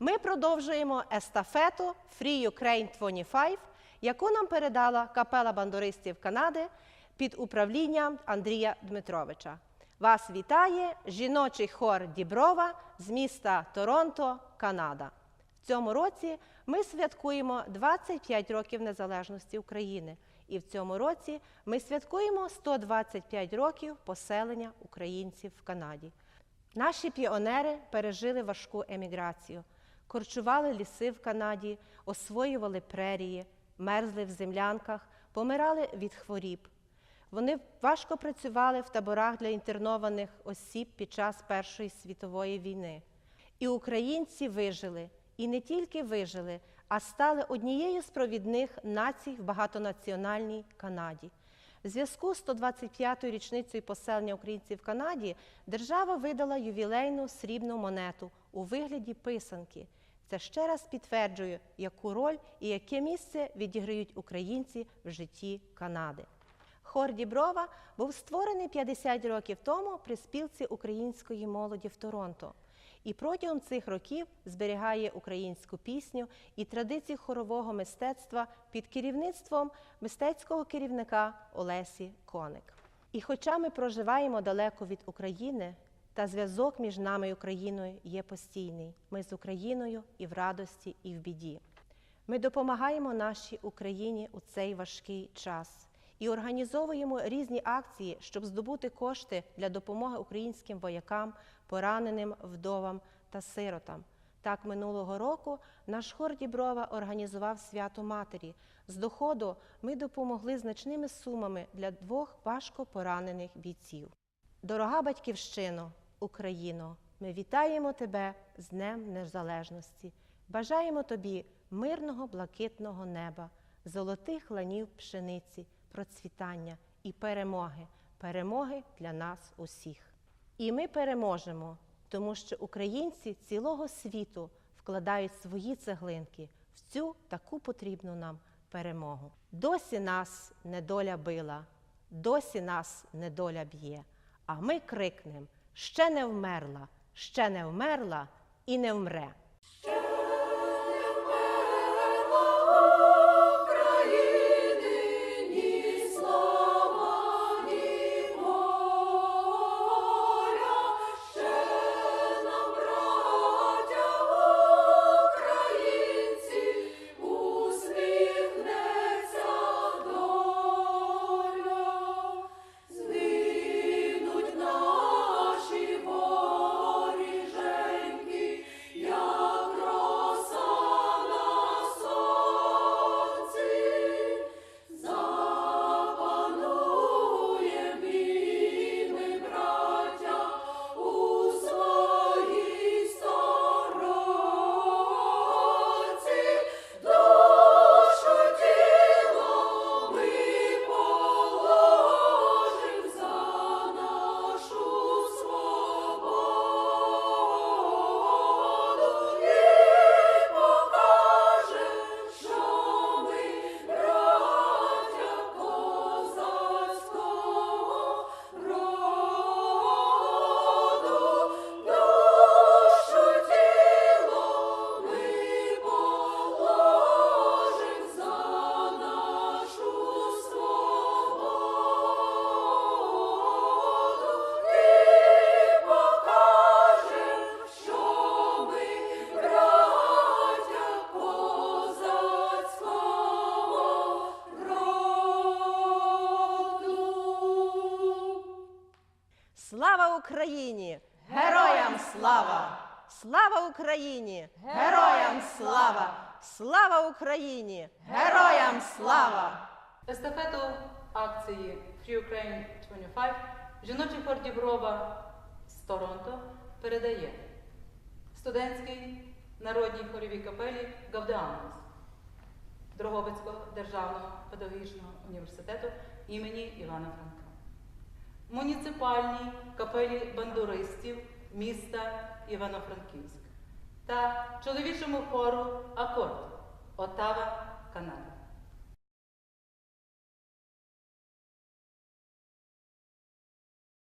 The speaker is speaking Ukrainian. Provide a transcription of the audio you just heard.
Ми продовжуємо естафету Free Ukraine 25, яку нам передала капела бандуристів Канади під управлінням Андрія Дмитровича. Вас вітає жіночий хор Діброва з міста Торонто, Канада. В цьому році ми святкуємо 25 років незалежності України. І в цьому році ми святкуємо 125 років поселення українців в Канаді. Наші піонери пережили важку еміграцію, корчували ліси в Канаді, освоювали прерії, мерзли в землянках, помирали від хворіб. Вони важко працювали в таборах для інтернованих осіб під час Першої світової війни. І українці вижили, і не тільки вижили, а стали однією з провідних націй в багатонаціональній Канаді. В зв'язку з 125-ю річницею поселення українців в Канаді держава видала ювілейну срібну монету у вигляді писанки. Це ще раз підтверджує, яку роль і яке місце відіграють українці в житті Канади. Хор Діброва був створений 50 років тому при спілці української молоді в Торонто. І протягом цих років зберігає українську пісню і традиції хорового мистецтва під керівництвом мистецького керівника Олесі Коник. І хоча ми проживаємо далеко від України, та зв'язок між нами і Україною є постійний. Ми з Україною і в радості, і в біді. Ми допомагаємо нашій Україні у цей важкий час і організовуємо різні акції, щоб здобути кошти для допомоги українським воякам, пораненим вдовам та сиротам. Так, минулого року наш хор Діброва організував свято Матері. З доходу ми допомогли значними сумами для двох важко поранених бійців. Дорога батьківщино, Україно, ми вітаємо тебе з Днем Незалежності. Бажаємо тобі мирного блакитного неба, золотих ланів пшениці, процвітання і перемоги, перемоги для нас усіх. І ми переможемо, тому що українці цілого світу вкладають свої цеглинки в цю таку потрібну нам перемогу. Досі нас недоля била, досі нас недоля б'є. А ми крикнем: ще не вмерла, ще не вмерла і не вмре. Слава Україні! Героям слава! Слава Україні! Героям слава! Слава Україні! Героям слава! Естафету акції Free Ukraine 25 жіночий хор Діброва з Торонто передає студентській народній хоровій капелі Гавдеанус Дрогобицького державного педагогічного університету імені Івана Франка, муніципальній капелі бандуристів міста Івано-Франківськ та чоловічому хору Акорд Отава, Канада.